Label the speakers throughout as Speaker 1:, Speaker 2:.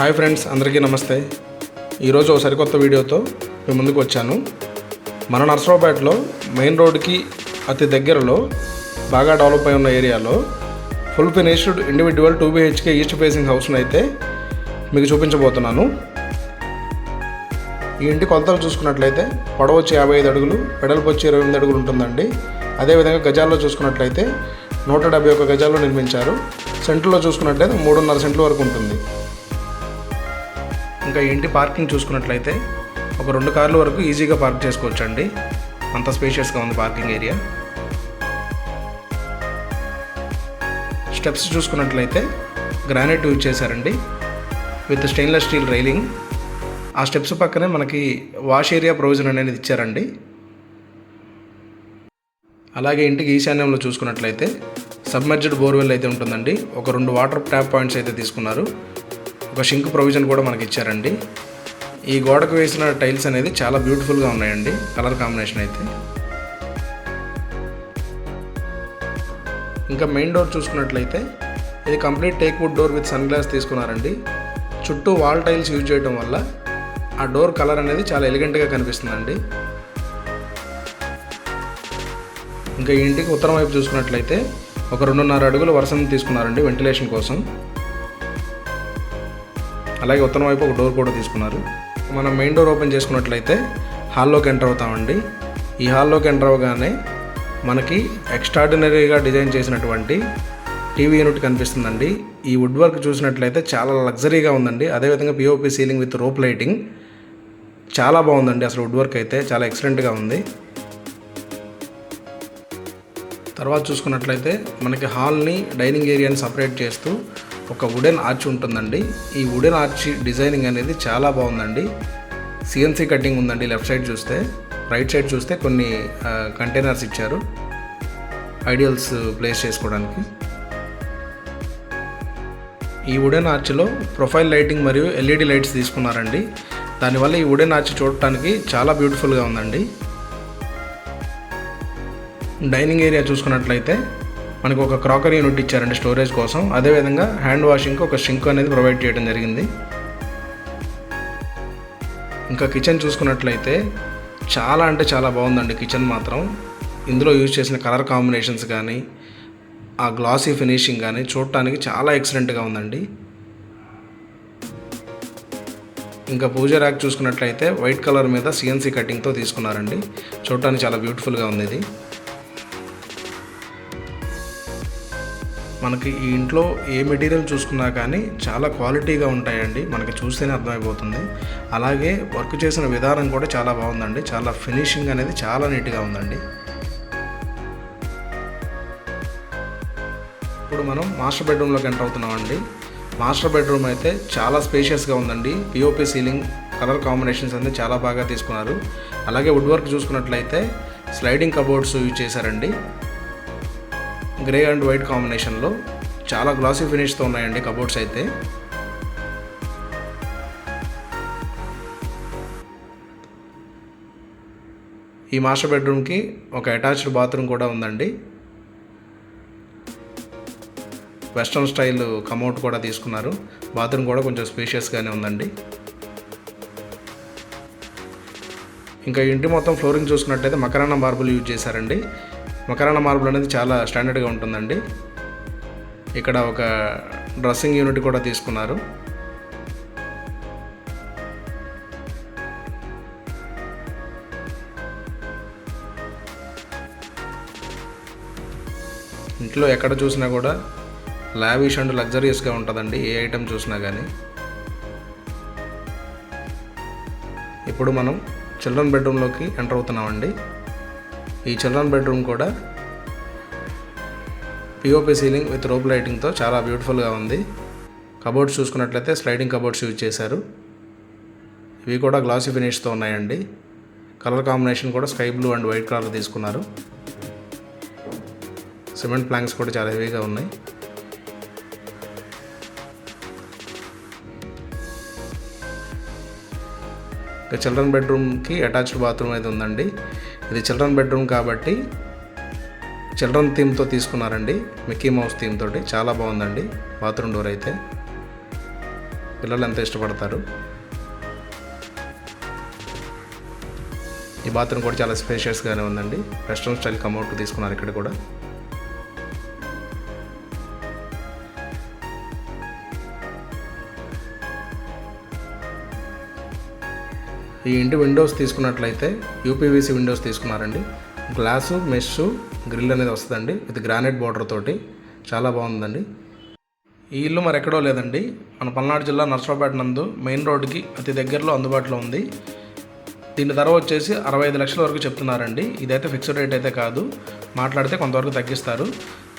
Speaker 1: Hi friends అందరికీ నమస్తే. ఈరోజు ఒక సరికొత్త వీడియోతో మేము ముందుకు వచ్చాను. మన నర్సరావుపేటలో మెయిన్ రోడ్కి అతి దగ్గరలో బాగా డెవలప్ అయి ఉన్న ఏరియాలో full finished individual two BHK east facing హౌస్ని అయితే మీకు చూపించబోతున్నాను. ఈ ఇంటి కొలతలు చూసుకున్నట్లయితే పొడవచ్చి యాభై ఐదు అడుగులు వెడల్పు వచ్చి ఇరవై ఎనిమిది అడుగులు ఉంటుందండి. అదేవిధంగా గజాల్లో చూసుకున్నట్లయితే నూట డెబ్బై ఒక గజాల్లో నిర్మించారు. సెంట్లో చూసుకున్నట్లయితే మూడున్నర సెంట్ల వరకు ఉంటుంది. ఇంకా ఇంటి పార్కింగ్ చూసుకున్నట్లయితే ఒక రెండు కార్ల వరకు ఈజీగా పార్క్ చేసుకోవచ్చు అండి అంత స్పేషియస్గా ఉంది పార్కింగ్ ఏరియా. స్టెప్స్ చూసుకున్నట్లయితే గ్రానైట్ యూజ్ చేశారండి. With stainless steel railing. ఆ స్టెప్స్ పక్కనే మనకి వాష్ ఏరియా ప్రొవిజన్ అనేది ఇచ్చారండి. అలాగే ఇంటికి ఈశాన్యంలో చూసుకున్నట్లయితే సబ్మర్జ్డ్ బోర్వెల్ అయితే ఉంటుందండి. ఒక రెండు వాటర్ ట్యాప్ పాయింట్స్ అయితే తీసుకున్నారు. ఒక షింక్ ప్రొవిజన్ కూడా మనకి ఇచ్చారండి ఈ గోడకు వేసిన టైల్స్ అనేది చాలా బ్యూటిఫుల్గా ఉన్నాయండి. కలర్ కాంబినేషన్ అయితే. ఇంకా మెయిన్ డోర్ చూసుకున్నట్లయితే ఇది complete teak wood door with sun glass తీసుకున్నారండి. చుట్టూ వాల్ టైల్స్ యూజ్ చేయడం వల్ల ఆ డోర్ కలర్ అనేది చాలా ఎలిగెంట్గా కనిపిస్తుందండి. ఇంకా ఈ ఇంటికి ఉత్తరం వైపు చూసుకున్నట్లయితే ఒక రెండున్నర అడుగులు వరుసను తీసుకున్నారండి వెంటిలేషన్ కోసం. అలాగే ఉత్తరం వైపు ఒక డోర్ కూడా తీసుకున్నారు. మనం మెయిన్ డోర్ ఓపెన్ చేసుకున్నట్లయితే హాల్లోకి ఎంటర్ అవుతామండి. ఈ హాల్లోకి ఎంటర్ అవగానే మనకి ఎక్స్ట్రాడినరీగా డిజైన్ చేసినటువంటి టీవీ యూనిట్ కనిపిస్తుందండి. ఈ వుడ్ వర్క్ చూసినట్లయితే చాలా లగ్జరీగా ఉందండి. అదేవిధంగా POP ceiling with rope lighting చాలా బాగుందండి. అసలు వుడ్ వర్క్ అయితే చాలా ఎక్సలెంట్గా ఉంది. తర్వాత చూసుకున్నట్లయితే మనకి హాల్ని డైనింగ్ ఏరియాని సపరేట్ చేస్తూ ఒక వుడెన్ ఆర్చ్ ఉంటుందండి. ఈ వుడెన్ ఆర్చ్ డిజైనింగ్ అనేది చాలా బాగుందండి. సిఎన్సీ కటింగ్ ఉందండి లెఫ్ట్ సైడ్ చూస్తే. రైట్ సైడ్ చూస్తే కొన్ని కంటైనర్స్ ఇచ్చారు. ఐడియల్స్ ప్లేస్ చేసుకోవడానికి. ఈ వుడెన్ ఆర్చ్లో ప్రొఫైల్ లైటింగ్ మరియు ఎల్ఈడి లైట్స్ తీసుకున్నారండి. దానివల్ల ఈ వుడెన్ ఆర్చ్ చూడటానికి చాలా బ్యూటిఫుల్గా ఉందండి. డైనింగ్ ఏరియా చూసుకున్నట్లయితే మనకు ఒక క్రాకరీ యూనిట్ ఇచ్చారండి స్టోరేజ్ కోసం. అదేవిధంగా హ్యాండ్ వాషింగ్కి ఒక షింక్ అనేది ప్రొవైడ్ చేయడం జరిగింది. ఇంకా కిచెన్ చూసుకున్నట్లయితే చాలా అంటే చాలా బాగుందండి కిచెన్ మాత్రం. ఇందులో యూజ్ చేసిన కలర్ కాంబినేషన్స్ కానీ ఆ గ్లాసీ ఫినిషింగ్ కానీ చూడటానికి చాలా ఎక్సలెంట్గా ఉందండి. ఇంకా పూజ ర్యాక్ చూసుకున్నట్లయితే వైట్ కలర్ మీద సిఎన్సీ కటింగ్తో తీసుకున్నారండి. చూడటానికి చాలా బ్యూటిఫుల్గా ఉంది ఇది. మనకి ఈ ఇంట్లో ఏ మెటీరియల్ చూసుకున్నా కానీ చాలా క్వాలిటీగా ఉంటాయండి. మనకి చూస్తేనే అర్థమైపోతుంది. అలాగే వర్క్ చేసిన విధానం కూడా చాలా బాగుందండి. చాలా ఫినిషింగ్ అనేది చాలా నీట్గా ఉందండి. ఇప్పుడు మనం మాస్టర్ బెడ్రూమ్లోకి ఎంటర్ అవుతున్నామండి. మాస్టర్ బెడ్రూమ్ అయితే చాలా స్పేషియస్గా ఉందండి. పిఓపి సీలింగ్ కలర్ కాంబినేషన్స్ అనేది చాలా బాగా తీసుకున్నారు. అలాగే వుడ్ వర్క్ చూసుకున్నట్లయితే స్లైడింగ్ కబోర్డ్స్ యూజ్ చేశారండి. గ్రే అండ్ వైట్ కాంబినేషన్లో చాలా గ్లాసీ ఫినిష్తో ఉన్నాయండి కబోర్డ్స్ అయితే. ఈ మాస్టర్ బెడ్రూమ్కి ఒక అటాచ్డ్ బాత్రూమ్ కూడా ఉందండి. వెస్ట్రన్ స్టైల్ కమౌట్ కూడా తీసుకున్నారు. బాత్రూమ్ కూడా కొంచెం స్పేషియస్గానే ఉందండి. ఇంకా ఇంటి మొత్తం ఫ్లోరింగ్ చూసుకున్నట్టయితే మకరాన్న మార్బుల్ యూజ్ చేశారండి. మకరాన మార్బుల్ అనేది చాలా స్టాండర్డ్గా ఉంటుందండి. ఇక్కడ ఒక డ్రెస్సింగ్ యూనిట్ కూడా తీసుకున్నారు. ఇంట్లో ఎక్కడ చూసినా కూడా లావిష్ అండ్ లగ్జరియస్గా ఉంటుందండి ఏ ఐటెం చూసినా కానీ ఇప్పుడు మనం చిల్డ్రన్ బెడ్రూమ్లోకి ఎంటర్ అవుతున్నామండి. ఈ చిల్డ్రన్ బెడ్రూమ్ కూడా పిఓపి సీలింగ్ విత్ రోప్ లైటింగ్తో చాలా బ్యూటిఫుల్గా ఉంది. కబోర్డ్స్ చూసుకున్నట్లయితే స్లైడింగ్ కబోర్డ్స్ యూజ్ చేశారు. ఇవి కూడా గ్లాసీ ఫినిష్తో ఉన్నాయండి. కలర్ కాంబినేషన్ కూడా sky blue and white colour తీసుకున్నారు. సిమెంట్ ప్లాంక్స్ కూడా చాలా హెవీగా ఉన్నాయి. ఇంకా చిల్డ్రన్ బెడ్రూమ్కి అటాచ్డ్ బాత్రూమ్ అయితే ఉందండి. ఇది చిల్డ్రన్ బెడ్రూమ్ కాబట్టి చిల్డ్రన్ థీమ్తో తీసుకున్నారండి. మిక్కీ మౌస్ థీమ్ తోటి చాలా బాగుందండి బాత్రూమ్ డోర్ అయితే. పిల్లలు ఎంత ఇష్టపడతారు? ఈ బాత్రూమ్ కూడా చాలా స్పేషియస్గానే ఉందండి. వెస్ట్రన్ స్టైల్ కమౌట్ తీసుకున్నారు ఇక్కడ కూడా. ఈ ఇంటి విండోస్ తీసుకున్నట్లయితే యూపీవీసీ విండోస్ తీసుకున్నారండి. గ్లాసు మెష్ గ్రిల్ అనేది వస్తుందండి. విత్ గ్రానైట్ బార్డర్ తోటి. చాలా బాగుందండి. ఈ ఇల్లు మరి ఎక్కడో లేదండి. మన పల్నాడు జిల్లా నర్సరావుపేట నందు మెయిన్ రోడ్డుకి అతి దగ్గరలో అందుబాటులో ఉంది. దీని ధర వచ్చేసి అరవై ఐదు లక్షల వరకు చెప్తున్నారండి. ఇదైతే ఫిక్స్డ్ రేట్ అయితే కాదు. మాట్లాడితే కొంతవరకు తగ్గిస్తారు.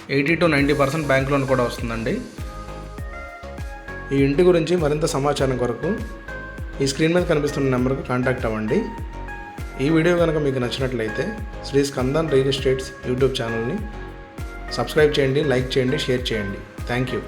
Speaker 1: Eighty to ninety percent bank loan కూడా వస్తుందండి. ఈ ఇంటి గురించి మరింత సమాచారం కొరకు ఈ స్క్రీన్ మీద కనిపిస్తున్న నెంబర్కు కాంటాక్ట్ అవ్వండి. ఈ వీడియో కనుక మీకు నచ్చినట్లయితే Sri Skandan real estates YouTube ఛానల్ని సబ్స్క్రైబ్ చేయండి లైక్ చేయండి షేర్ చేయండి. Thank you